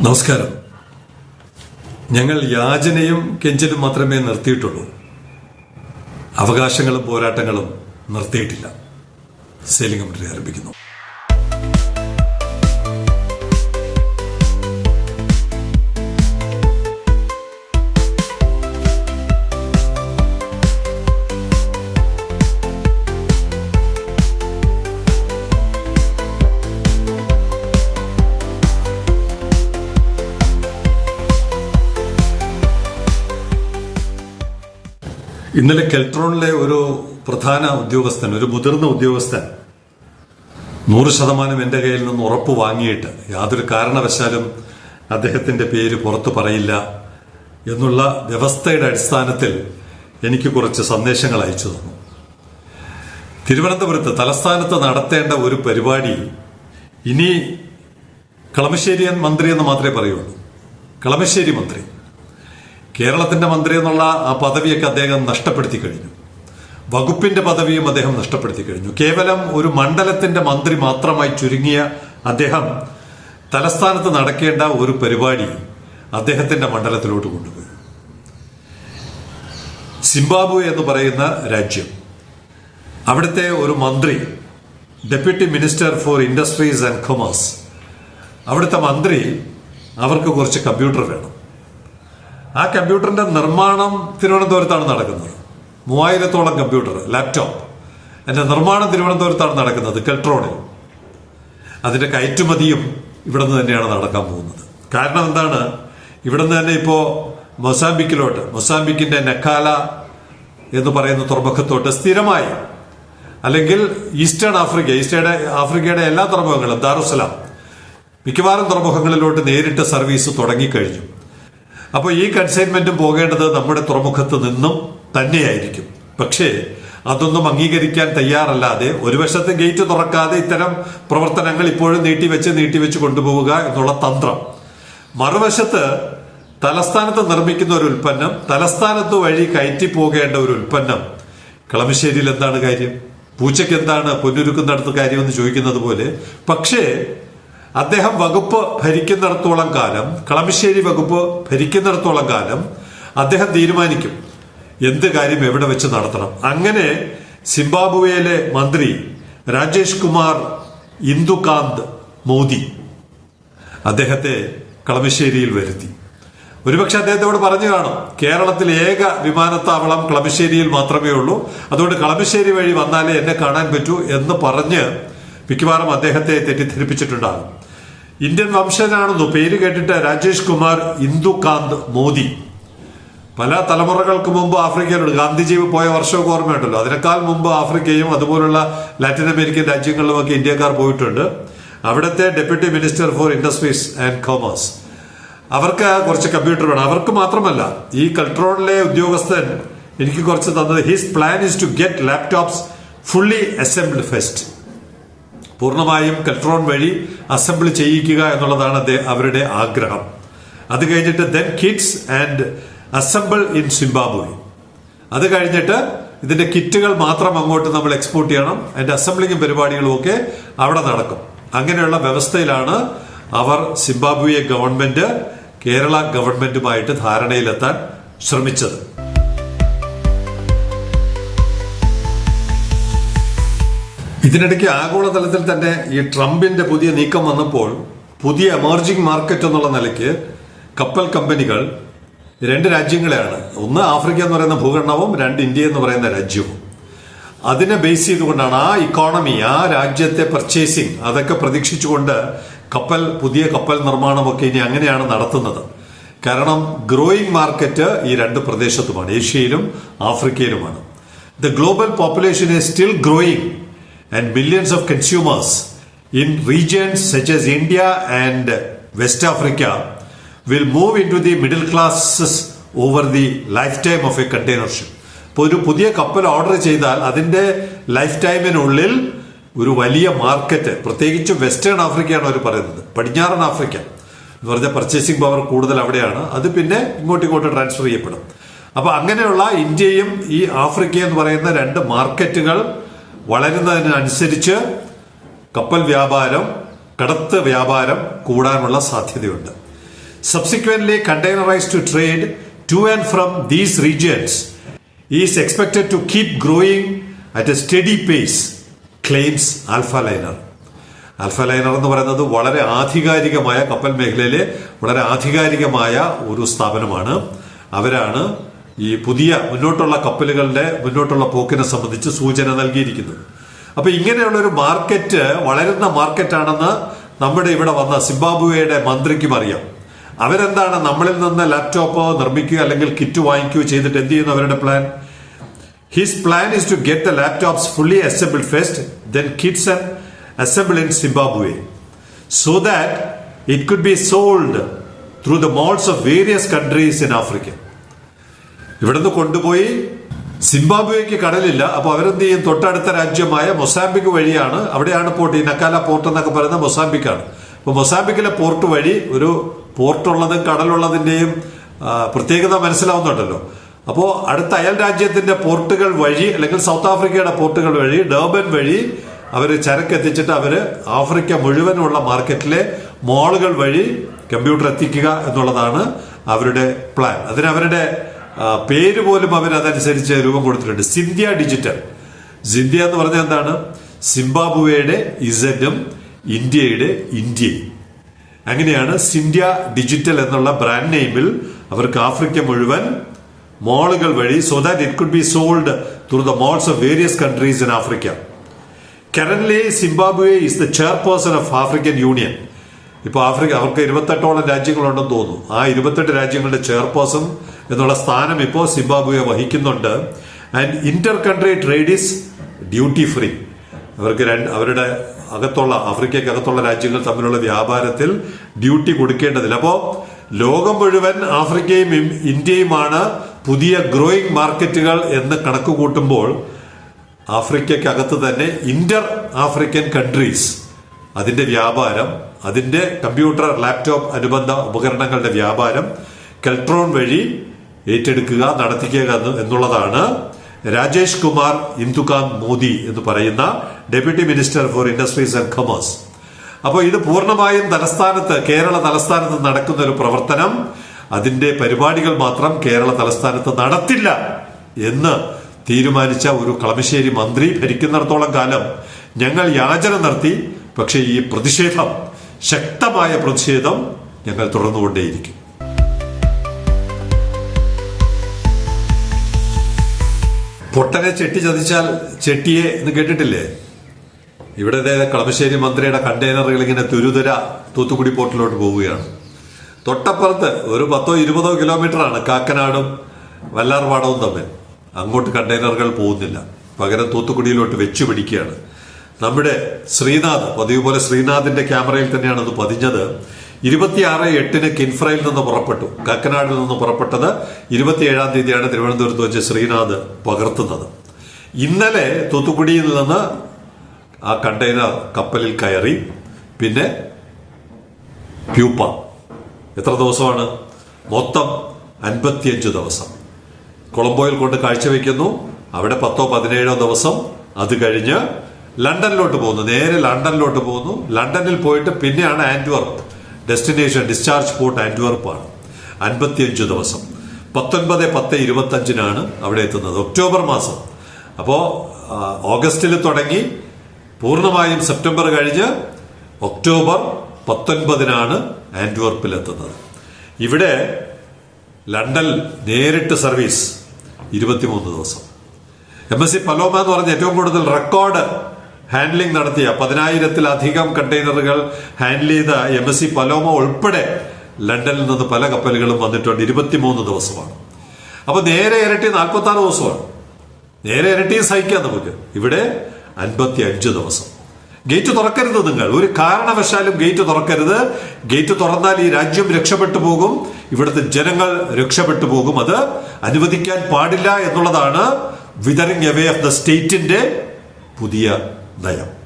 നമസ്കാരം. ഞങ്ങൾ യാചനയും കെഞ്ചലും മാത്രമേ നിർത്തിയിട്ടുള്ളൂ. അവകാശങ്ങളും പോരാട്ടങ്ങളും നിർത്തിയിട്ടില്ല. കമ്മിറ്റി ആരംഭിക്കുന്നു. ഇന്നലെ കെൽട്രോണിലെ ഒരു പ്രധാന ഉദ്യോഗസ്ഥൻ ഒരു മുതിർന്ന ഉദ്യോഗസ്ഥൻ നൂറ് ശതമാനം എന്റെ കയ്യിൽ നിന്ന് ഉറപ്പ് വാങ്ങിയിട്ട് യാതൊരു കാരണവശാലും അദ്ദേഹത്തിന്റെ പേര് പുറത്തു പറയില്ല എന്നുള്ള വ്യവസ്ഥയുടെ അടിസ്ഥാനത്തിൽ എനിക്ക് കുറച്ച് സന്ദേശങ്ങൾ അയച്ചു തന്നു. തിരുവനന്തപുരത്ത് തലസ്ഥാനത്ത് നടത്തേണ്ട ഒരു പരിപാടി ഇനി കളമശ്ശേരിയൻ മന്ത്രി എന്ന് മാത്രമേ പറയുള്ളൂ. കളമശ്ശേരി മന്ത്രി. കേരളത്തിന്റെ മന്ത്രി എന്നുള്ള ആ പദവിയൊക്കെ അദ്ദേഹം നഷ്ടപ്പെടുത്തി കഴിഞ്ഞു. വകുപ്പിന്റെ പദവിയും അദ്ദേഹം നഷ്ടപ്പെടുത്തി കഴിഞ്ഞു. കേവലം ഒരു മണ്ഡലത്തിന്റെ മന്ത്രി മാത്രമായി ചുരുങ്ങിയ അദ്ദേഹം തലസ്ഥാനത്ത് നടക്കേണ്ട ഒരു പരിപാടി അദ്ദേഹത്തിന്റെ മണ്ഡലത്തിലോട്ട് കൊണ്ടുപോയി. സിംബാബ്വെ എന്ന് പറയുന്ന രാജ്യം. അവിടുത്തെ ഒരു മന്ത്രി deputy minister for industries and commerce. അവിടുത്തെ മന്ത്രി അവർക്ക് കുറച്ച് കമ്പ്യൂട്ടർ വേണം. ആ കമ്പ്യൂട്ടറിന്റെ നിർമ്മാണം തിരുവനന്തപുരത്താണ് നടക്കുന്നത്. മൂവായിരത്തോളം കമ്പ്യൂട്ടർ ലാപ്ടോപ്പ് അതിന്റെ നിർമ്മാണം തിരുവനന്തപുരത്താണ് നടക്കുന്നത് കെൽട്രോണിൽ. അതിന്റെ കയറ്റുമതിയും ഇവിടെ നിന്ന് തന്നെയാണ് നടക്കാൻ പോകുന്നത്. കാരണം എന്താണ്? ഇവിടെ നിന്ന് തന്നെ ഇപ്പോ മൊസാംബിക്കിലോട്ട് മൊസാംബിക്കിന്റെ നെക്കാല എന്ന് പറയുന്ന തുറമുഖത്തോട്ട് സ്ഥിരമായി അല്ലെങ്കിൽ ഈസ്റ്റേൺ ആഫ്രിക്ക ഈസ്റ്റേഡ് ആഫ്രിക്കയുടെ എല്ലാ തുറമുഖങ്ങളും ദാറുസലാം മിക്കവാറും തുറമുഖങ്ങളിലോട്ട് നേരിട്ട് സർവീസ് തുടങ്ങിക്കഴിഞ്ഞു. അപ്പോൾ ഈ കൺസൈൻമെന്റും പോകേണ്ടത് നമ്മുടെ തുറമുഖത്ത് നിന്നും തന്നെയായിരിക്കും. പക്ഷേ അതൊന്നും അംഗീകരിക്കാൻ തയ്യാറല്ലാതെ ഒരു വശത്ത് ഗേറ്റ് തുറക്കാതെ ഇത്തരം പ്രവർത്തനങ്ങൾ ഇപ്പോഴും നീട്ടിവെച്ച് നീട്ടിവെച്ച് കൊണ്ടുപോവുക എന്നുള്ള തന്ത്രം. മറുവശത്ത് തലസ്ഥാനത്ത് നിർമ്മിക്കുന്ന ഒരു ഉൽപ്പന്നം തലസ്ഥാനത്ത് വഴി കയറ്റി പോകേണ്ട ഒരു ഉൽപ്പന്നം. കളമശ്ശേരിയിൽ എന്താണ് കാര്യം? പൂച്ചയ്ക്ക് എന്താണ് പൊന്നുരുക്കുന്നിടത്ത് കാര്യമെന്ന് ചോദിക്കുന്നത് പോലെ പക്ഷേ അദ്ദേഹം വകുപ്പ് ഭരിക്കുന്നിടത്തോളം കാലം കളമശ്ശേരി വകുപ്പ് ഭരിക്കുന്നിടത്തോളം കാലം അദ്ദേഹം തീരുമാനിക്കും എന്ത് കാര്യം എവിടെ വെച്ച് നടത്തണം. അങ്ങനെ സിംബാബ്വേയിലെ മന്ത്രി രാജേഷ് കുമാർ ഇന്ദുകാന്ത് മോദി അദ്ദേഹത്തെ കളമശ്ശേരിയിൽ വരുത്തി. ഒരുപക്ഷെ അദ്ദേഹത്തോട് പറഞ്ഞു കാണും കേരളത്തിൽ ഏക വിമാനത്താവളം കളമശ്ശേരിയിൽ മാത്രമേ ഉള്ളൂ അതുകൊണ്ട് കളമശ്ശേരി വഴി വന്നാലേ എന്നെ കാണാൻ പറ്റൂ എന്ന് പറഞ്ഞ് മിക്കവാറും അദ്ദേഹത്തെ തെറ്റിദ്ധരിപ്പിച്ചിട്ടുണ്ടാകും. ഇന്ത്യൻ വംശജനാണെന്നു പേര് കേട്ടിട്ട് രാജേഷ് കുമാർ ഇന്ദുകാന്ത് മോദി. പല തലമുറകൾക്ക് മുമ്പ് ആഫ്രിക്കയിലുണ്ട്. ഗാന്ധിജി പോയ വർഷമൊക്കെ ഓർമ്മയുണ്ടല്ലോ. അതിനേക്കാൾ മുമ്പ് ആഫ്രിക്കയും അതുപോലുള്ള ലാറ്റിൻ അമേരിക്കൻ രാജ്യങ്ങളിലുമൊക്കെ ഇന്ത്യക്കാർ പോയിട്ടുണ്ട്. അവിടുത്തെ deputy minister for industries and commerce. അവർക്ക് കുറച്ച് കമ്പ്യൂട്ടർ വേണം. അവർക്ക് മാത്രമല്ല ഈ കൾട്രോണിലെ ഉദ്യോഗസ്ഥൻ എനിക്ക് കുറച്ച് തന്നത്. His plan is to get laptops fully assembled first പൂർണമായും കൽട്രോൺ വഴി അസംബിൾ ചെയ്യിക്കുക എന്നുള്ളതാണ് അവരുടെ ആഗ്രഹം. അത് കഴിഞ്ഞിട്ട് then kits and assemble in Zimbabwe അത് കഴിഞ്ഞിട്ട് ഇതിന്റെ കിറ്റുകൾ മാത്രം അങ്ങോട്ട് നമ്മൾ എക്സ്പോർട്ട് ചെയ്യണം. അതിന്റെ അസംബ്ലിങ്ങും പരിപാടികളും ഒക്കെ അവിടെ നടക്കും. അങ്ങനെയുള്ള വ്യവസ്ഥയിലാണ് അവർ സിംബാബ്വെ ഗവൺമെന്റ് കേരള ഗവൺമെന്റുമായിട്ട് ധാരണയിലെത്താൻ ശ്രമിച്ചത്. ഇതിനിടയ്ക്ക് ആഗോളതലത്തിൽ തന്നെ ഈ ട്രംപിന്റെ പുതിയ നീക്കം വന്നപ്പോൾ പുതിയ എമർജിംഗ് മാർക്കറ്റ് എന്നുള്ള നിലയ്ക്ക് കപ്പൽ കമ്പനികൾ രണ്ട് രാജ്യങ്ങളെയാണ്. ഒന്ന് ആഫ്രിക്ക എന്ന് പറയുന്ന ഭൂഖണ്ഡവും രണ്ട് ഇന്ത്യ എന്ന് പറയുന്ന രാജ്യവും. അതിനെ ബേസ് ചെയ്തുകൊണ്ടാണ് ആ ഇക്കോണമി ആ രാജ്യത്തെ പർച്ചേസിങ് അതൊക്കെ പ്രതീക്ഷിച്ചുകൊണ്ട് കപ്പൽ പുതിയ കപ്പൽ നിർമ്മാണമൊക്കെ ഇനി അങ്ങനെയാണ് നടത്തുന്നത്. കാരണം ഗ്രോയിങ് മാർക്കറ്റ് ഈ രണ്ട് പ്രദേശത്തുമാണ് ഏഷ്യയിലും ആഫ്രിക്കയിലുമാണ്. The global population is still growing and millions of consumers in regions such as India and West Africa will move into the middle classes over the lifetime of a container ship. ഇപ്പോൾ ഒരു പുതിയ കപ്പൽ order ചെയ്താൽ അതിന്റെ life ടൈമിനുള്ളിൽ ഒരു വലിയ market പ്രത്യേകിച്ച് western ആഫ്രിക്കയാണ് അവർ പറയുന്നത്. പടിഞ്ഞാറൻ ആഫ്രിക്ക എന്ന് പറഞ്ഞാൽ പർച്ചേസിംഗ് പവർ കൂടുതൽ അവിടെയാണ്. അത് പിന്നെ ഇങ്ങോട്ട് ഇങ്ങോട്ട് ട്രാൻസ്ഫർ ചെയ്യപ്പെടും. അപ്പോൾ അങ്ങനെയുള്ള ഇന്ത്യയും ഈ ആഫ്രിക്ക എന്ന് പറയുന്ന രണ്ട് മാർക്കറ്റുകൾ വളരുന്നതിനനുസരിച്ച് കപ്പൽ വ്യാപാരം കടത്ത് വ്യാപാരം കൂടാനുള്ള സാധ്യതയുണ്ട്. Subsequently containerised trade to and from these regions is expected to keep growing at a steady pace claims Alphaliner Alphaliner എന്ന് പറയുന്നത് വളരെ ആധികാരികമായ കപ്പൽ മേഖലയിലെ വളരെ ആധികാരികമായ ഒരു സ്ഥാപനമാണ്. അവരാണ് ഈ പുതിയ മുന്നോട്ടുള്ള കപ്പലുകളുടെ മുന്നോട്ടുള്ള പോക്കിനെ സംബന്ധിച്ച് സൂചന നൽകിയിരിക്കുന്നത് അപ്പൊ ഇങ്ങനെയുള്ള ഒരു മാർക്കറ്റ് വളരുന്ന മാർക്കറ്റാണെന്ന് നമ്മുടെ ഇവിടെ വന്ന സിംബാബ്വേയുടെ മന്ത്രിക്കും അറിയാം. അവരെന്താണ് നമ്മളിൽ നിന്ന് ലാപ്ടോപ്പ് നിർമ്മിക്കുക അല്ലെങ്കിൽ കിറ്റ് വാങ്ങിക്കുകയോ ചെയ്തിട്ട് എന്ത് ചെയ്യുന്നു അവരുടെ plan? His plan is to get the laptops fully assembled first then kits and assemble in Zimbabwe so that it could be sold through the malls of various countries in Africa. ഇവിടുന്ന് കൊണ്ടുപോയി സിംബാബ്വേക്ക് കടലില്ല. അപ്പൊ അവരെന്ത് ചെയ്യും? തൊട്ടടുത്ത രാജ്യമായ Mozambique വഴിയാണ്. അവിടെയാണ് port ഈ നക്കാല പോർട്ട് എന്നൊക്കെ പറയുന്നത് മൊസാംബിക്കാണ്. അപ്പൊ മൊസാംബിക്കിലെ പോർട്ട് വഴി ഒരു പോർട്ടുള്ളതും കടലുള്ളതിന്റെയും പ്രത്യേകത മനസ്സിലാവുന്നുണ്ടല്ലോ. അപ്പോൾ അടുത്ത അയൽ രാജ്യത്തിന്റെ പോർട്ടുകൾ വഴി അല്ലെങ്കിൽ സൗത്ത് ആഫ്രിക്കയുടെ പോർട്ടുകൾ വഴി ഡർബൻ വഴി അവർ ചരക്ക് എത്തിച്ചിട്ട് അവർ ആഫ്രിക്ക മുഴുവനുള്ള മാർക്കറ്റിലെ മോളുകൾ വഴി കമ്പ്യൂട്ടർ എത്തിക്കുക എന്നുള്ളതാണ് അവരുടെ പ്ലാൻ. അതിന് അവരുടെ ആ, പേര് പോലും അവർ അതനുസരിച്ച് രൂപം കൊടുത്തിട്ടുണ്ട്. സിന്ധ്യ ഡിജിറ്റൽ. സിന്ധ്യ എന്ന് പറഞ്ഞാൽ എന്താണ്? സിംബാബ്വേയുടെ ഇസഡും ഇന്ത്യയുടെ ഇന്ത്യയും. അങ്ങനെയാണ് സിന്ധ്യ ഡിജിറ്റൽ എന്നുള്ള ബ്രാൻഡ് നെയിമിൽ അവർക്ക് ആഫ്രിക്ക മുഴുവൻ മോളുകൾ വഴി so that it could be sold through the malls of various countries in Africa currently Zimbabwe is the chairperson of African Union ഇപ്പൊ ആഫ്രിക്ക അവർക്ക് ഇരുപത്തെട്ടോളം രാജ്യങ്ങളുണ്ടെന്ന് തോന്നുന്നു. ആ ഇരുപത്തെട്ട് രാജ്യങ്ങളുടെ ചെയർപേഴ്സൺ എന്നുള്ള സ്ഥാനം ഇപ്പോൾ സിംബാബ്വെ വഹിക്കുന്നുണ്ട്. And inter country trade is duty free അവർക്ക് രണ്ട് അവരുടെ അകത്തുള്ള ആഫ്രിക്കയ്ക്ക് അകത്തുള്ള രാജ്യങ്ങൾ തമ്മിലുള്ള വ്യാപാരത്തിൽ ഡ്യൂട്ടി കൊടുക്കേണ്ടതില്ല. അപ്പോൾ ലോകം മുഴുവൻ ആഫ്രിക്കയും ഇന്ത്യയുമാണ് പുതിയ ഗ്രോയിങ് മാർക്കറ്റുകൾ എന്ന് കണക്ക് കൂട്ടുമ്പോൾ ആഫ്രിക്കകത്ത് തന്നെ ഇന്റർ ആഫ്രിക്കൻ കൺട്രീസ് അതിന്റെ വ്യാപാരം അതിന്റെ കമ്പ്യൂട്ടർ ലാപ്ടോപ്പ് അനുബന്ധ ഉപകരണങ്ങളുടെ വ്യാപാരം കെൽട്രോൺ വഴി ഏറ്റെടുക്കുക നടത്തിക്കുക എന്ന് എന്നുള്ളതാണ്. രാജേഷ് കുമാർ ഇന്ദുകാന്ത് മോദി എന്ന് പറയുന്ന deputy minister for industries and commerce. അപ്പോൾ ഇത് പൂർണമായും തലസ്ഥാനത്ത് കേരള തലസ്ഥാനത്ത് നടക്കുന്ന ഒരു പ്രവർത്തനം. അതിന്റെ പരിപാടികൾ മാത്രം കേരള തലസ്ഥാനത്ത് നടത്തില്ല എന്ന് തീരുമാനിച്ച ഒരു കളമശ്ശേരി മന്ത്രി ഭരിക്കുന്നിടത്തോളം കാലം ഞങ്ങൾ യാചന നടത്തി പക്ഷേ ഈ പ്രതിഷേധം ശക്തമായ പ്രതിഷേധം ഞങ്ങൾ തുടർന്നുകൊണ്ടേയിരിക്കും. പൊട്ടനെ ചെട്ടി ചതിച്ചാൽ ചെട്ടിയെ എന്ന് കേട്ടിട്ടില്ലേ? ഇവിടെ കളമശ്ശേരി മന്ത്രിയുടെ കണ്ടെയ്നറുകൾ ഇങ്ങനെ തുരുതുര തൂത്തുക്കുടി പോർട്ടിലോട്ട് പോവുകയാണ്. തൊട്ടപ്പുറത്ത് ഒരു പത്തോ ഇരുപതോ കിലോമീറ്ററാണ് കാക്കനാടും വല്ലാർപാടവും തമ്മിൽ. അങ്ങോട്ട് കണ്ടെയ്നറുകൾ പോകുന്നില്ല. പകരം തൂത്തുക്കുടിയിലോട്ട് വെച്ചു പിടിക്കുകയാണ്. നമ്മുടെ ശ്രീനാഥ് പതിവ് പോലെ ശ്രീനാഥിന്റെ ക്യാമറയിൽ തന്നെയാണ് അത് പതിഞ്ഞത്. ഇരുപത്തിയാറ് എട്ടിന് കിൻഫ്രയിൽ നിന്ന് പുറപ്പെട്ടു. കക്കനാടിൽ നിന്ന് പുറപ്പെട്ടത് ഇരുപത്തിയേഴാം തീയതിയാണ് തിരുവനന്തപുരത്ത് വെച്ച് ശ്രീനാഥ് പകർത്തുന്നത്. ഇന്നലെ തൂത്തുക്കുടിയിൽ നിന്ന് ആ കണ്ടെയ്നർ കപ്പലിൽ കയറി പിന്നെ പ്യൂപ്പ. എത്ര ദിവസമാണ്? മൊത്തം അൻപത്തിയഞ്ച് ദിവസം. കൊളംബോയിൽ കൊണ്ട് കാഴ്ചവെക്കുന്നു. അവിടെ പത്തോ പതിനേഴോ ദിവസം അത് കഴിഞ്ഞ് ലണ്ടനിലോട്ട് പോകുന്നു. നേരെ ലണ്ടനിലോട്ട് പോകുന്നു. ലണ്ടനിൽ പോയിട്ട് പിന്നെയാണ് ആന്റ്വർപ്പ് ഡെസ്റ്റിനേഷൻ ഡിസ്ചാർജ് പോർട്ട് ആൻഡ്വർപ്പാണ് അൻപത്തിയഞ്ച് ദിവസം. പത്തൊൻപത് പത്ത് ഇരുപത്തഞ്ചിനാണ് അവിടെ എത്തുന്നത്. ഒക്ടോബർ മാസം. അപ്പോൾ ഓഗസ്റ്റിൽ തുടങ്ങി പൂർണമായും സെപ്റ്റംബർ കഴിഞ്ഞ് ഒക്ടോബർ പത്തൊൻപതിനാണ് ആൻഡ്വർപ്പിൽ എത്തുന്നത് ഇവിടെ ലണ്ടൻ നേരിട്ട് സർവീസ് ഇരുപത്തിമൂന്ന് ദിവസം. എം എസ് സി പലോമ എന്ന് പറഞ്ഞ ഏറ്റവും കൂടുതൽ റെക്കോർഡ് ഹാൻഡ്ലിംഗ് നടത്തിയ പതിനായിരത്തിലധികം കണ്ടെയ്നറുകൾ ഹാൻഡിൽ ചെയ്ത എം എസ് സി പലോമ ഉൾപ്പെടെ ലണ്ടനിൽ നിന്ന് പല കപ്പലുകളും വന്നിട്ടുണ്ട്. ഇരുപത്തിമൂന്ന് ദിവസമാണ്. അപ്പൊ നേരെ ഇരട്ടി നാൽപ്പത്തി ആറ് ദിവസമാണ്. നേരെ ഇരട്ടി സഹിക്കാം നമുക്ക്. ഇവിടെ അൻപത്തി അഞ്ച് ദിവസം. ഗേറ്റ് തുറക്കരുത് നിങ്ങൾ. ഒരു കാരണവശാലും ഗേറ്റ് തുറക്കരുത്. ഗേറ്റ് തുറന്നാൽ ഈ രാജ്യം രക്ഷപ്പെട്ടു പോകും. ഇവിടുത്തെ ജനങ്ങൾ രക്ഷപ്പെട്ടു പോകും. അത് അനുവദിക്കാൻ പാടില്ല എന്നുള്ളതാണ് വിതറിംഗ് എവേ ഓഫ് ദ സ്റ്റേറ്റിന്റെ പുതിയ layup.